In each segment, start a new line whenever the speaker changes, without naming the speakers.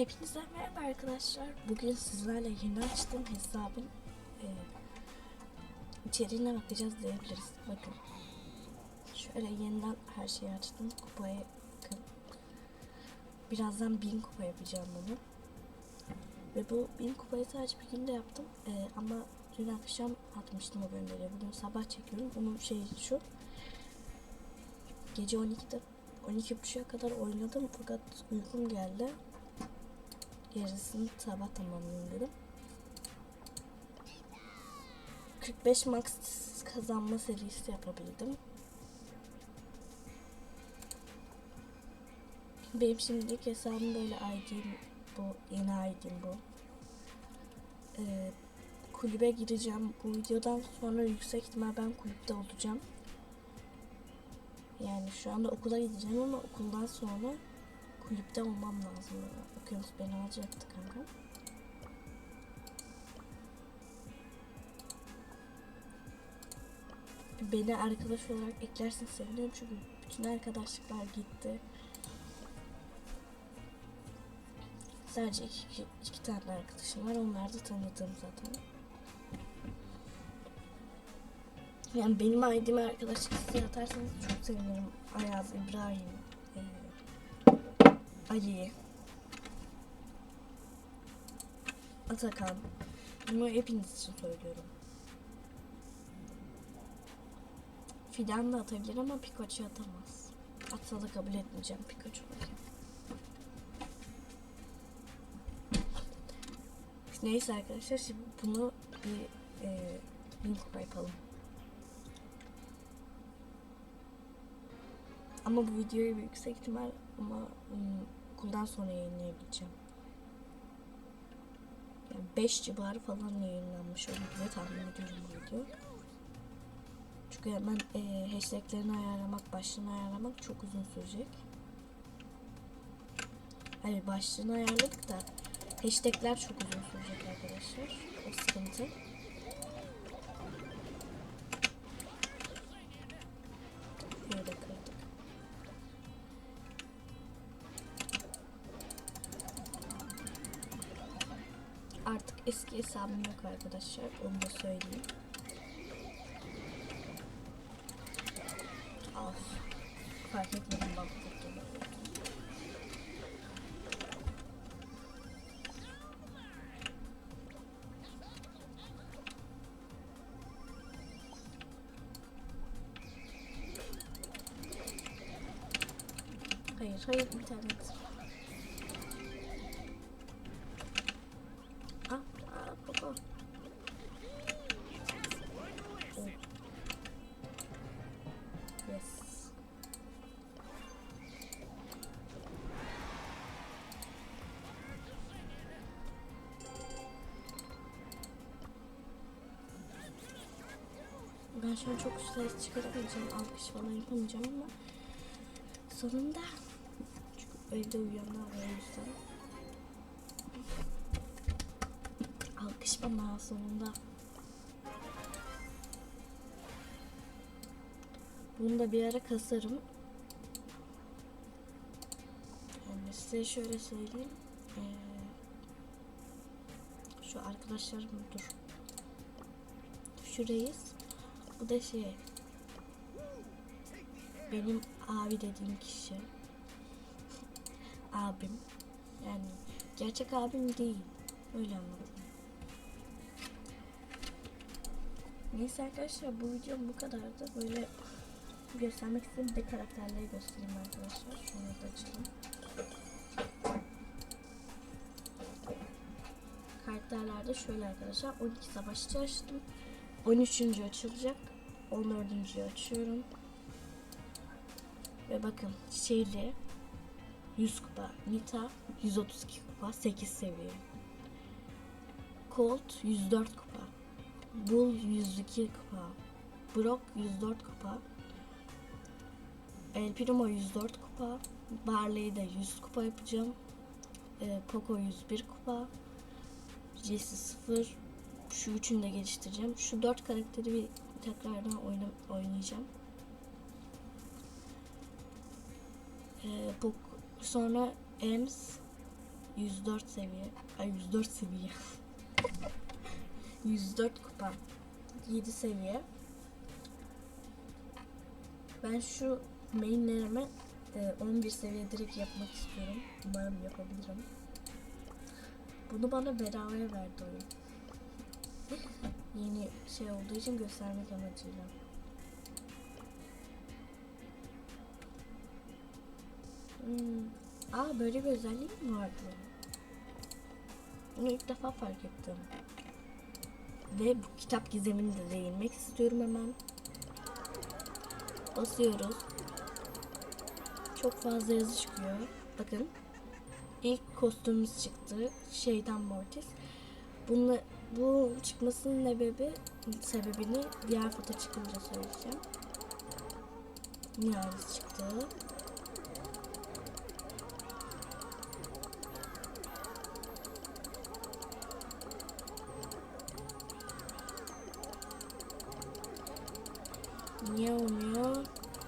Hepinize merhaba arkadaşlar. Bugün sizlerle yeni açtığım hesabın e, içeriğine bakacağız diyebiliriz. Bakın. Şöyle yeniden her şeyi açtım. Kupaya bakın. Birazdan 1000 kupa yapacağım bunu. Ve bu 1000 kupayı sadece bir günde yaptım. E, ama dün akşam atmıştım o gönderiyi. Bugün sabah çekiyorum. Onun şeyi şu. Gece 12'de 12.30'a kadar oynadım fakat uykum geldi. Yarısını sabah tamamlayayım dedim. 45 max kazanma serisi yapabildim. Benim şimdilik hesabım böyle ID'm bu. Yeni ID'm bu. Ee, kulübe gireceğim. Bu videodan sonra yüksek ihtimal ben kulüpte olacağım. Yani şu anda okula gideceğim ama okuldan sonra kulüpte olmam lazım. Okyanus beni alacaktı kanka. Beni arkadaş olarak eklersin sevinirim çünkü bütün arkadaşlıklar gitti. Sadece iki, iki, iki tane arkadaşım var. Onlar da tanıdığım zaten. Yani benim ID'me arkadaşlık isteği atarsanız çok sevinirim. Ayaz, İbrahim, Ali, Atakan. Bunu hepiniz için söylüyorum. Fidan da atabilir ama Pikachu atamaz. Atsa da kabul etmeyeceğim Pikachu. Neyse arkadaşlar şimdi bunu bir e, kupa yapalım. Ama bu videoyu yüksek ihtimal ama ım, okuldan sonra yayınlayabileceğim. Yani 5 civarı falan yayınlanmış olur diye tahmin ediyorum bu video. Çünkü hemen e, hashtaglerini ayarlamak, başlığını ayarlamak çok uzun sürecek. Hayır başlığını ayarladık da hashtagler çok uzun sürecek arkadaşlar. O sıkıntı. Eski hesabım yok arkadaşlar. Onu da söyleyeyim. Of. Fark etmedim bak. Hayır, hayır internet. Ben an çok ses çıkaramayacağım, alkış falan yapamayacağım ama sonunda çünkü evde uyuyanlar var yüzden. Alkış bana sonunda. Bunu da bir ara kasarım. Yani size şöyle söyleyeyim. Ee, şu arkadaşlarım dur. Şu reis. Bu da şey. Benim abi dediğim kişi. Abim. Yani gerçek abim değil. Öyle anladım. Neyse arkadaşlar bu videom bu kadardı. Böyle göstermek istediğim de karakterleri göstereyim arkadaşlar. Şunu da açalım. Karakterlerde şöyle arkadaşlar. 12 savaşçı açtım. 13. açılacak. 14. açıyorum. Ve bakın şeyli 100 kupa. Nita 132 kupa. 8 seviye. Colt 104 kupa. Bull 102 kupa. Brock 104 kupa. El Primo 104 kupa. Barley'i de 100 kupa yapacağım. Ee, Poco 101 kupa. Jesse 0. Şu üçünü de geliştireceğim. Şu dört karakteri bir tekrardan oyna, oynayacağım. Ee, bu sonra Ems 104 seviye. Ay 104 seviye. 104 kupa. 7 seviye. Ben şu mainlerime e, 11 seviye direkt yapmak istiyorum. Umarım yapabilirim. Bunu bana bedavaya verdi oyun. Yeni şey olduğu için göstermek amacıyla. Hmm. Aa böyle bir özelliği mi vardı? Bunu ilk defa fark ettim. Ve bu kitap gizemini de değinmek istiyorum hemen. Basıyoruz. Çok fazla yazı çıkıyor. Bakın. İlk kostümümüz çıktı. Şeyden Mortis. Bunu, bu çıkmasının sebebi sebebini diğer foto çıkınca söyleyeceğim. Nihayet çıktı. Niye olmuyor?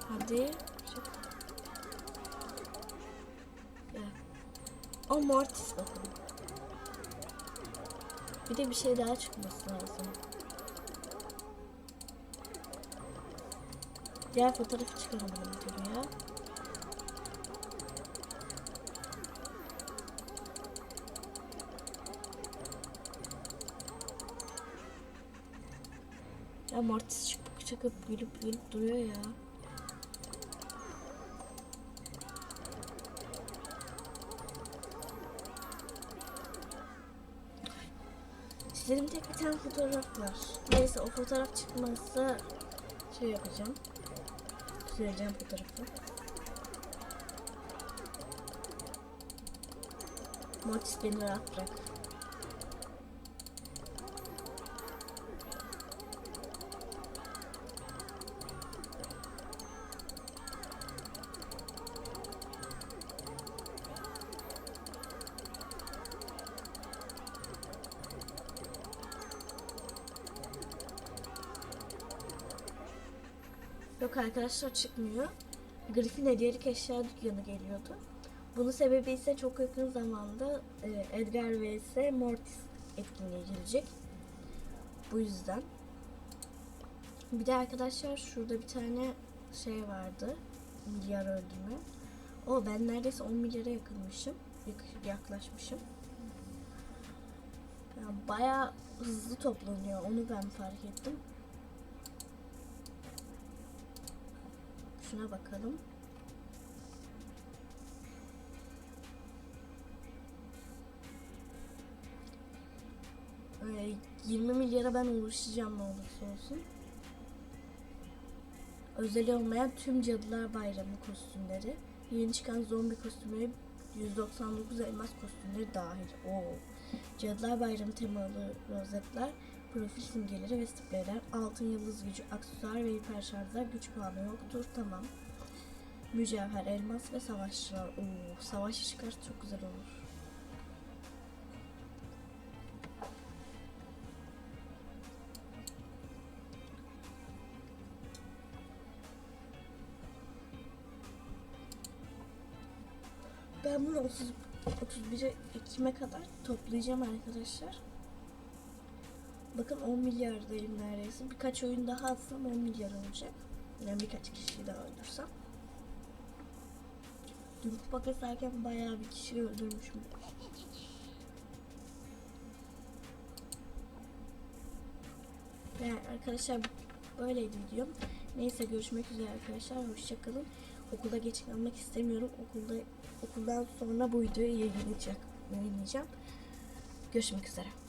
Hadi. O Mortis bakın. Bir de bir şey daha çıkması lazım. Diğer fotoğrafı çıkaralım buraya. Ya Mortis çıkıp çıkıp gülüp gülüp duruyor ya. Çizelimde bir tane fotoğraf var. Neyse o fotoğraf çıkmazsa şey yapacağım. Çizeceğim fotoğrafı. Mortis beni rahat bırak. Yok arkadaşlar çıkmıyor. Griffin hediyelik eşya dükkanı geliyordu. Bunun sebebi ise çok yakın zamanda e, Edgar vs Mortis etkinliğe girecek. Bu yüzden. Bir de arkadaşlar şurada bir tane şey vardı. Milyar öldürme. O ben neredeyse 10 milyara yakınmışım. yak- Yaklaşmışım. Yani bayağı hızlı toplanıyor. Onu ben fark ettim. Şuna bakalım. Ee, 20 milyara ben uğraşacağım ne olursa olsun. Özel olmayan tüm Cadılar Bayramı kostümleri, yeni çıkan zombi kostümleri, 199 elmas kostümleri dahil. Oo. Cadılar Bayramı temalı rozetler, profil simgeleri ve spreyler, altın yıldız gücü, aksesuar ve hiper şarjlar güç puanı yoktur. Tamam. Mücevher, elmas ve savaşçılar. Oo, savaşçı çıkarsa çok güzel olur. Ben bunu 30 31'e Ekim'e kadar toplayacağım arkadaşlar. Bakın 10 milyardayım neredeyse. Birkaç oyun daha atsam 10 milyar olacak. Yani birkaç kişiyi daha öldürsem. Dün kupa kasarken bayağı bir kişi öldürmüşüm. Yani arkadaşlar böyleydi videom. Neyse görüşmek üzere arkadaşlar. Hoşçakalın. Okula geç kalmak istemiyorum. Okulda okuldan sonra bu videoyu yayınlayacak, yayınlayacağım. Görüşmek üzere.